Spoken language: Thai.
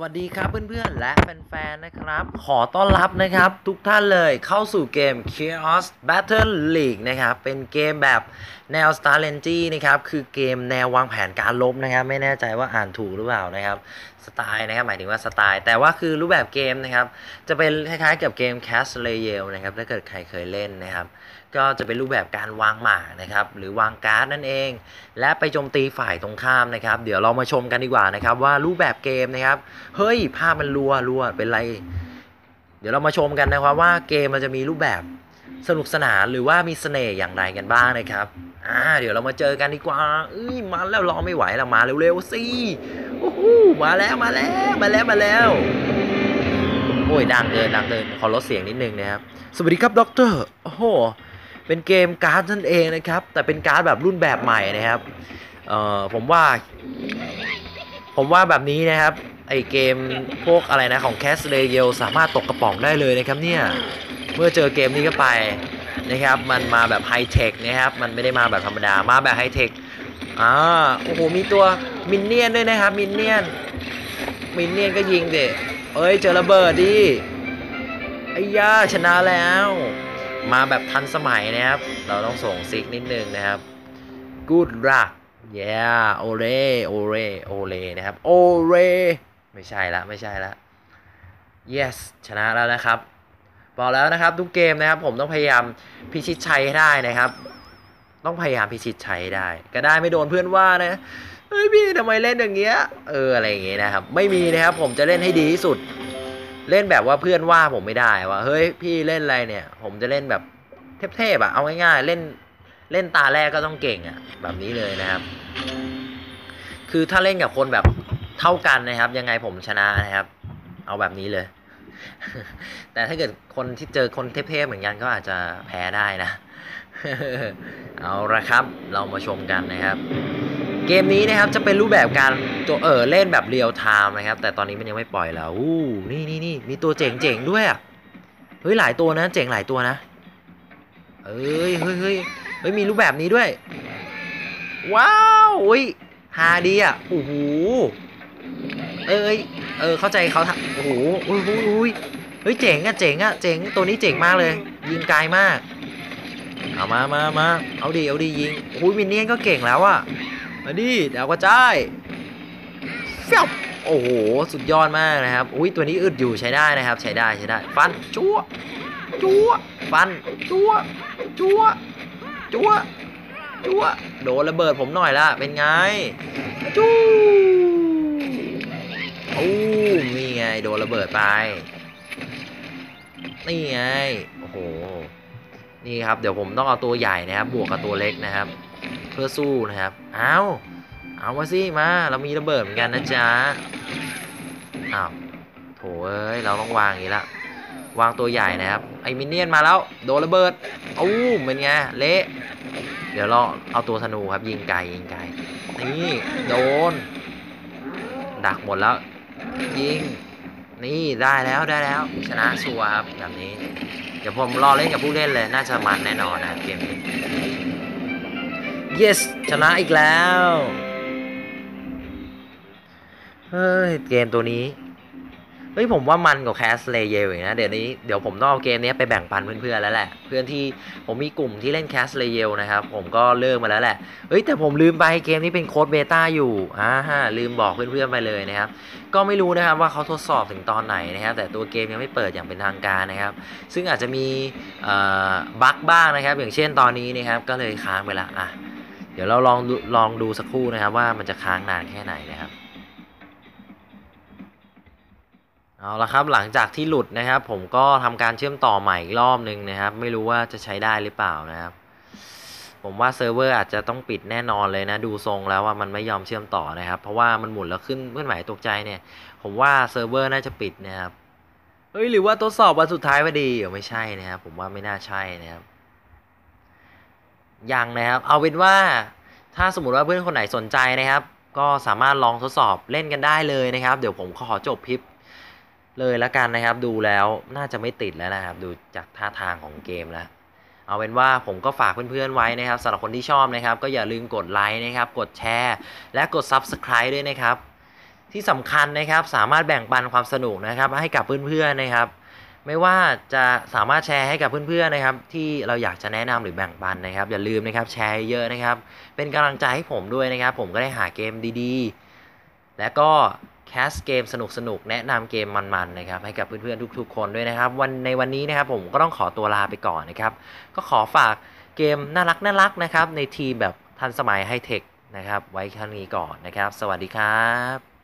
สวัสดีครับเพื่อนๆ และแฟนๆ นะครับ ขอต้อนรับนะครับทุกท่านเลยเข้าสู่เกม Chaos Battle League นะครับ เป็นเกมแบบแนว Strategy นะครับ คือเกมแนววางแผนการลบนะครับ ไม่แน่ใจว่าอ่านถูกหรือเปล่านะครับ สไตล์นะครับ หมายถึงว่าสไตล์ แต่ว่าคือรูปแบบเกมนะครับ จะเป็นคล้ายๆกับเกม Cast Royale นะครับ ถ้าเกิดใครเคยเล่นนะครับ ก็จะเป็นรูปแบบการวางหมากนะครับ หรือวางการ์ดนั่นเอง และไปโจมตีฝ่ายตรงข้ามนะครับ เดี๋ยวเรามาชมกันดีกว่านะครับว่ารูปแบบเกมนะครับเฮ้ยภาพมันรัวรัวเป็นไร เดี๋ยวเรามาชมกันนะครับว่าเกมมันจะมีรูปแบบสนุกสนานหรือว่ามีเสน่ห์อย่างไรกันบ้างนะครับ อ่า เดี๋ยวเรามาเจอกันดีกว่าเอ้ยมาแล้วรอไม่ไหวแล้วมาเร็วๆสิโอ้โหมาแล้วมาแล้วมาแล้วมาแล้วโอ้ยดังเกินดังเกินขอลดเสียงนิดนึงนะครับ สวัสดีครับด็อกเตอร์โอ้โหเป็นเกมการ์ดนั่นเองนะครับ แต่เป็นการ์ดแบบรุ่นแบบใหม่นะครับ เอ่อผมว่า ผมว่าแบบนี้นะครับ ไอเกมพวกอะไรนะของ c a s t l e y e l สามารถตกกระป๋องได้เลยนะครับเนี่ย เมื่อเจอเกมนี้เข้าไปนะครับ มันมาแบบไฮเทคนะครับ มันไม่ได้มาแบบธรรมดา มาแบบไฮเทค อ่า โอ้โห มีตัวมินเนี่ยนด้วยนะครับ มินเนี่ยน มินเนี่ยนก็ยิงเด็เอ้ย เจอระเบิดดิไอ้ย่าชนะแล้ว มาแบบทันสมัยนะครับ เราต้องส่งซิกนิดนึงนะครับ good luck yeah โอเรโอเรโอเลนะครับ โอเร ไม่ใช่ละไม่ใช่ละ yes ชนะแล้วนะครับบอกแล้วนะครับทุกเกมนะครับผมต้องพยายามพิชิตชัยให้ได้นะครับ ต้องพยายามพิชิตชัยให้ได้ ก็ได้ไม่โดนเพื่อนว่านะเฮ้ยพี่ทำไมเล่นอย่างเงี้ยเอออะไรอย่างเงี้ยนะครับ ไม่มีนะครับ ผมจะเล่นให้ดีที่สุด เล่นแบบว่าเพื่อนว่าผมไม่ได้ว่าเฮ้ยพี่เล่นอะไรเนี่ย ผมจะเล่นแบบเทพๆอะเอาง่ายๆเล่นเล่นตาแรกก็ต้องเก่งอะแบบนี้เลยนะครับ คือถ้าเล่นกับคนแบบ เท่ากันนะครับ ยังไงผมชนะนะครับ เอาแบบนี้เลย แต่ถ้าเกิดคนที่เจอคนเทพๆเหมือนกันก็อาจจะแพ้ได้นะ เอาละครับ เรามาชมกันนะครับ เกมนี้นะครับจะเป็นรูปแบบการตัวเออเล่นแบบเรียลไทม์นะครับ แต่ตอนนี้มันยังไม่ปล่อยแล้วอู้นี่นี่นี่มีตัวเจ๋งเจ๋งๆด้วยอะเฮ้ยหลายตัวนะ เจ๋งหลายตัวนะเอ้ยเฮ้ยเฮ้ยเฮ้ยมีรูปแบบนี้ด้วย ว้าวอุ้ยฮาดีอะโอ้โห เอ้ยเออเข้าใจเขาโอ้โหอุ้ยอุ้ยอุ้ยเฮ้ยเจ๋งอะเจ๋งอะเจ๋งตัวนี้เจ๋งมากเลย ยิงไกลมากเอามามามาเอาดีเอาดียิงโอ้ยมินเนี่ยนก็เก่งแล้วอะมาดิเดี๋ยวก็จ่ายเฟี้ยวโอ้โหสุดยอดมากนะครับอุ้ยตัวนี้อึดอยู่ใช้ได้นะครับ ใช้ได้ใช้ได้ ฟันจั่วจั่วฟันจั่วจั่วจั่วจั่วโดนระเบิดผมหน่อยละเป็นไงจู้ นี่ไง โดนระเบิดไป นี่ไง โอ้โห นี่ครับ เดี๋ยวผมต้องเอาตัวใหญ่นะครับ บวกกับตัวเล็กนะครับ เพื่อสู้นะครับ เอาเอามาสิมา เรามีระเบิดเหมือนกันนะจ๊ะอ้าวโถเอ้ย เราต้องวางอย่างนี้ละ วางตัวใหญ่นะครับ ไอ้มินเนี่ยนมาแล้ว โดนระเบิดอู้เป็นไง เละ เดี๋ยวเราเอาตัวธนูครับยิงไกลยิงไกลนี่ โดน ดักหมดแล้ว ยิง นี่ได้แล้วได้แล้ว ชนะชัวครับแบบนี้ เดี๋ยวผมรอเล่นกับผู้เล่นเลย น่าจะมันแน่นอนนะเกมนี้ yes ชนะอีกแล้ว เฮ้ย เกมตัวนี้ เฮ้ยผมว่ามันกว่าแคสเลเยลอีกนะเดี๋ยวนี้เดี๋ยวผมต้องเอาเกมนี้ไปแบ่งปันเพื่อนๆแล้วแหละ เพื่อนที่ผมมีกลุ่มที่เล่นแคสเลเยลนะครับ ผมก็เลิกมาแล้วแหละเฮ้ยแต่ผมลืมไปเกมนี้เป็นโค้ดเบต้าอยู่อ่าฮะลืมบอกเพื่อนๆไปเลยนะครับ ก็ไม่รู้นะครับว่าเขาทดสอบถึงตอนไหนนะครับ แต่ตัวเกมยังไม่เปิดอย่างเป็นทางการนะครับ ซึ่งอาจจะมีบั๊กบ้างนะครับ อย่างเช่นตอนนี้นะครับก็เลยค้างไปละอะเดี๋ยวเราลองลองดูสักครู่นะครับว่ามันจะค้างนานแค่ไหนนะครับ เอาละครับหลังจากที่หลุดนะครับ ผมก็ทำการเชื่อมต่อใหม่อีกรอบนึงนะครับ ไม่รู้ว่าจะใช้ได้หรือเปล่านะครับ ผมว่าเซิร์ฟเวอร์อาจจะต้องปิดแน่นอนเลยนะ ดูทรงแล้วว่ามันไม่ยอมเชื่อมต่อนะครับ เพราะว่ามันหมุนแล้วขึ้นเพื่อนหมายตกใจเนี่ย ผมว่าเซิร์ฟเวอร์น่าจะปิดนะครับเฮ้ยหรือว่าทดสอบวันสุดท้ายพอดีเออไม่ใช่นะครับผมว่าไม่น่าใช่นะครับยังนะครับ เอาเป็นว่าถ้าสมมติว่าเพื่อนคนไหนสนใจนะครับ ก็สามารถลองทดสอบเล่นกันได้เลยนะครับ เดี๋ยวผมขอจบคลิป เลยล้วกันนะครับ ดูแล้วน่าจะไม่ติดแล้วนะครับ ดูจากท่าทางของเกมแล้ว เอาเป็นว่าผมก็ฝากเพื่อนๆไว้นะครับสำหรับคนที่ชอบนะครับ ก็อย่าลืมกดไลค์นะครับ กดแชร์ และกด Subscribe ด้วยนะครับ ที่สำคัญนะครับสามารถแบ่งปันความสนุกนะครับ ให้กับเพื่อนๆนะครับไม่ว่าจะสามารถแชร์ให้กับเพื่อนๆนะครับ ที่เราอยากจะแนะนำหรือแบ่งปันนะครับ อย่าลืมนะครับแชร์เยอะนะครับ เป็นกำลังใจให้ผมด้วยนะครับ ผมก็ได้หาเกมดีๆ และก็ แคสเกมสนุกๆแนะนำเกมมันๆนะครับให้กับเพื่อนๆทุก ๆ คนด้วยนะครับ วันในวันนี้นะครับผมก็ต้องขอตัวลาไปก่อนนะครับ ก็ขอฝากเกมน่ารักน่ารักนะครับ ในทีมแบบทันสมัยไฮเทคนะครับ ไว้ครั้งนี้ก่อนนะครับ สวัสดีครับ